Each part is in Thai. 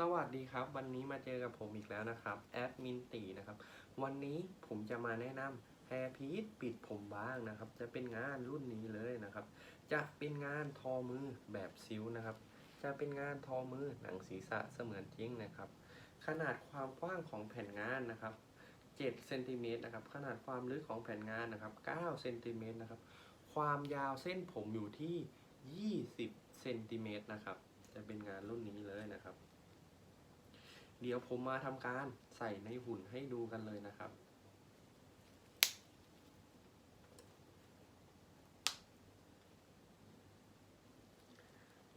สวัสดีครับ วันนี้มาเจอกับผมอีกแล้วนะครับแอดมินตีนะครับ วันนี้ผมจะมาแนะนำแฮร์พีทปิดผมบ้างนะครับ จะเป็นงานรุ่นนี้เลยนะครับ จะเป็นงานทอมือแบบซิวนะครับ จะเป็นงานทอมือหนังศีรษะเสมือนจริงนะครับ ขนาดความกว้างของแผ่นงานนะครับ7เซนติเมตรนะครับ ขนาดความลึกของแผ่นงานนะครับ9เซนติเมตรนะครับ ความยาวเส้นผมอยู่ที่ 20เซนติเมตรนะครับ จะเป็นงานรุ่นนี้เลยนะครับ เดี๋ยวผมมาทำการใส่ในหุ่นให้ดูกันเลยนะครับ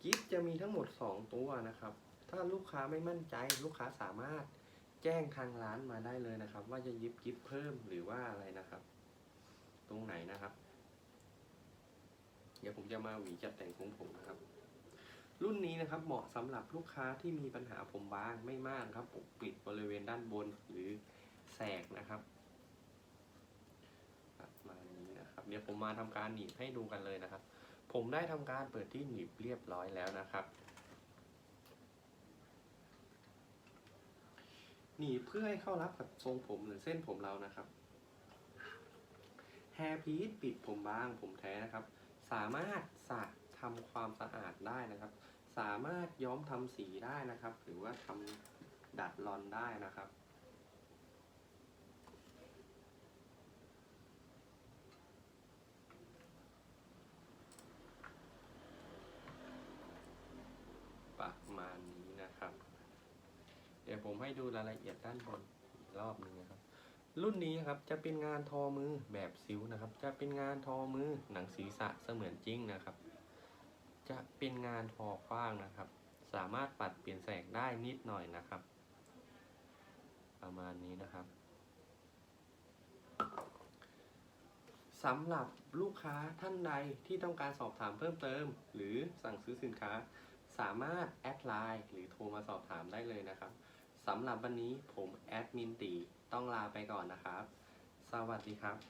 กิฟจะมีทั้งหมด 2 ตัวนะครับ ถ้าลูกค้าไม่มั่นใจลูกค้าสามารถแจ้งทางร้านมาได้เลยนะครับ ว่าจะยิบกิฟเพิ่มหรือว่าอะไรนะครับ ตรงไหนนะครับ เดี๋ยวผมจะมาหวีจัดแต่งของผมนะครับ รุ่นนี้นะครับเหมาะสำหรับลูกค้าที่มีปัญหาผมบางไม่มากครับปกปิดบริเวณด้านบนหรือแสกนะครับประมานี้นะครับเดี๋ยวผมมาทำการหนีบให้ดูกันเลยนะครับ ผมได้ทำการเปิดที่หนีบเรียบร้อยแล้วนะครับ หนีบเพื่อให้เข้ารับกับทรงผมหรือเส้นผมเรานะครับแฮร์พีทปิดผมบางผมแท้นะครับ สามารถสระ ทำความสะอาดได้นะครับ สามารถย้อมทำสีได้นะครับ หรือว่าทำดัดรอนได้นะครับประมาณนี้นะครับ เดี๋ยวผมให้ดูรายละเอียดด้านบนอีกรอบหนึงนะครับ รุ่นนี้ครับจะเป็นงานทอมือแบบซิวนะครับ จะเป็นงานทอมือหนังศีรษะเสมือนจริงนะครับ จะเป็นงานทอกว้างนะครับ สามารถปัดเปลี่ยนแสงได้นิดหน่อยนะครับ ประมาณนี้นะครับสำหรับลูกค้าท่านใดที่ต้องการสอบถามเพิ่มเติม หรือสั่งซื้อสินค้า สามารถแอดไลน์หรือโทรมาสอบถามได้เลยนะครับสำหรับวันนี้ผมแอดมินตีต้องลาไปก่อนนะครับ สวัสดีครับ